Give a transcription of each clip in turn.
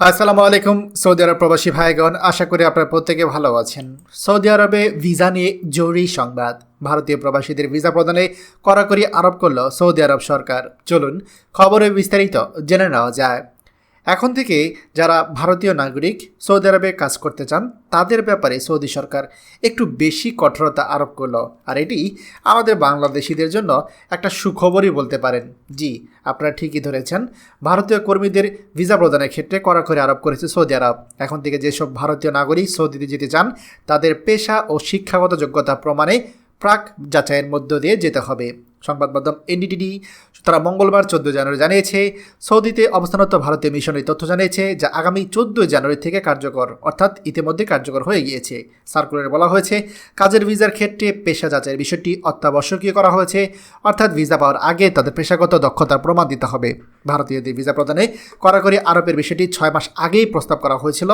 আসসালামু আলাইকুম, সৌদি আরব প্রবাসী ভাইগণ, আশা করি আপনারা প্রত্যেকে ভালো আছেন। সৌদি আরবে ভিসা নিয়ে জরুরি সংবাদ। ভারতীয় প্রবাসীদের ভিসা প্রদানে কড়াকড়ি আরোপ করল সৌদি আরব সরকার। চলুন খবরে বিস্তারিত জেনে নেওয়া যায় এখন থেকে যারা ভারতীয় নাগরিক সৌদি আরবে কাজ করতে চান, তাদের ব্যাপারে সৌদি সরকার একটু বেশি কঠোরতা আরোপ করল। আর এটি আমাদের বাংলাদেশিদের জন্য একটা সুখবরই বলতে পারেন। জি, আপনারা ঠিকই ধরেছেন। ভারতীয় কর্মীদের ভিসা প্রদানের ক্ষেত্রে কড়াকড়ি আরোপ করেছে সৌদি আরব। এখন থেকে যেসব ভারতীয় নাগরিক সৌদিতে যেতে চান, তাদের পেশা ও শিক্ষাগত যোগ্যতা প্রমাণে প্রাক যাচাইয়ের মধ্য দিয়ে যেতে হবে। সংবাদ মাধ্যম এনডিটিডি তারা মঙ্গলবার চোদ্দ জানুয়ারি জানিয়েছে, সৌদিতে অবস্থানরত ভারতীয় মিশনের তথ্য জানিয়েছে যা আগামী চোদ্দ জানুয়ারি থেকে কার্যকর, অর্থাৎ ইতিমধ্যে কার্যকর হয়ে গিয়েছে। সার্কুলারে বলা হয়েছে, কাজের ভিসার ক্ষেত্রে পেশা যাচাইয়ের বিষয়টি অত্যাবশ্যকীয় করা হয়েছে, অর্থাৎ ভিসা পাওয়ার আগে তাদের পেশাগত দক্ষতার প্রমাণ দিতে হবে। ভারতীয়দের ভিসা প্রদানে কড়াকড়ি আরোপের বিষয়টি ছয় মাস আগেই প্রস্তাব করা হয়েছিল।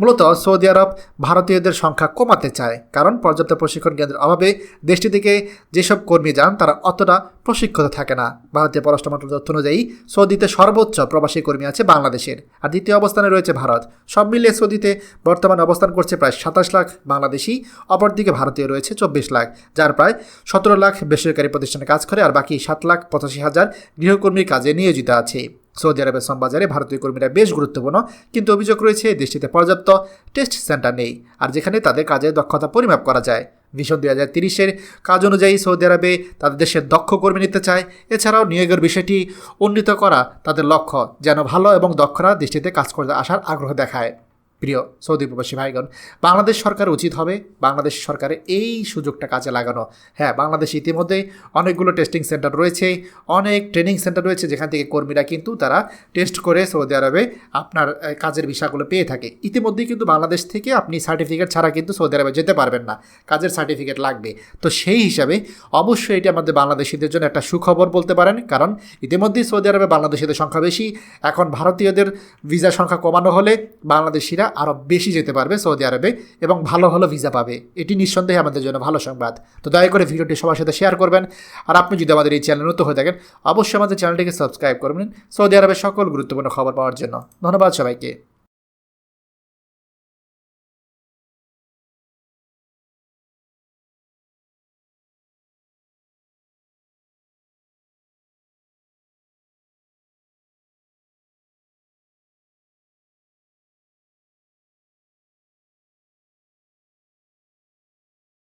মূলত সৌদি আরব ভারতীয়দের সংখ্যা কমাতে চায়। কারণ পর্যাপ্ত প্রশিক্ষণ কেন্দ্রের অভাবে দেশটি থেকে যেসব কর্মী যান, তারা অতটা প্রশিক্ষিত থাকে না। ভারতীয় পররাষ্ট্র মন্ত্রণালয়ের তথ্য অনুযায়ী, সৌদিতে সর্বোচ্চ প্রবাসী কর্মী আছে বাংলাদেশের। আর দ্বিতীয় অবস্থানে রয়েছে ভারত। সব মিলিয়ে সৌদিতে বর্তমানে অবস্থান করছে প্রায় সাতাশ লাখ বাংলাদেশি, অপরদিকে ভারতীয় রয়েছে চব্বিশ লাখ, যার প্রায় সতেরো লাখ বেসরকারি প্রতিষ্ঠানে কাজ করে, আর বাকি সাত লাখ পঁচাশি হাজার গৃহকর্মীর কাজে নিয়োজিত আছে। সৌদি আরবের শ্রমবাজারে ভারতীয় কর্মীরা বেশ গুরুত্বপূর্ণ, কিন্তু অভিযোগ রয়েছে দেশটিতে পর্যাপ্ত টেস্ট সেন্টার নেই আর যেখানে তাদের কাজের দক্ষতা পরিমাপ করা যায়। ভিশন দুই হাজার তিরিশের কাজ অনুযায়ী সৌদি আরবে তাদের দেশের দক্ষ কর্মী নিতে চায়। এছাড়াও নিয়োগের বিষয়টি উন্নীত করা তাদের লক্ষ্য, যেন ভালো এবং দক্ষরা দেশটিতে কাজ করতে আসার আগ্রহ দেখায়। প্রিয় সৌদি প্রবাসী ভাইগণ, বাংলাদেশ সরকার উচিত হবে বাংলাদেশ সরকারের এই সুযোগটা কাজে লাগানো। হ্যাঁ বাংলাদেশে ইতিমধ্যে অনেকগুলো টেস্টিং সেন্টার রয়েছে, অনেক ট্রেনিং সেন্টার রয়েছে যেখান থেকে কর্মীরা কিন্তু তারা টেস্ট করে সৌদি আরবে আপনার কাজের বিষয়গুলো পেয়ে থাকে। ইতিমধ্যেই কিন্তু বাংলাদেশ থেকে আপনি সার্টিফিকেট ছাড়া কিন্তু সৌদি আরবে যেতে পারবেন না, কাজের সার্টিফিকেট লাগবে। তো সেই হিসাবে অবশ্যই এটি আমাদের বাংলাদেশিদের জন্য একটা সুখবর বলতে পারেন, কারণ ইতিমধ্যেই সৌদি আরবে বাংলাদেশিদের সংখ্যা বেশি। এখন ভারতীয়দের ভিসার সংখ্যা কমানো হলে বাংলাদেশিরা আরও বেশি যেতে পারবে সৌদি আরবে এবং ভালো ভালো ভিসা পাবে। এটি নিঃসন্দেহে আমাদের জন্য ভালো সংবাদ। তো দয়া করে ভিডিওটি সবার সাথে শেয়ার করবেন। আর আপনি যদি আমাদের এই চ্যানেল নতুন হয়ে থাকেন, অবশ্যই আমাদের চ্যানেলটিকে সাবস্ক্রাইব করবেন সৌদি আরবের সকল গুরুত্বপূর্ণ খবর পাওয়ার জন্য। ধন্যবাদ সবাইকে।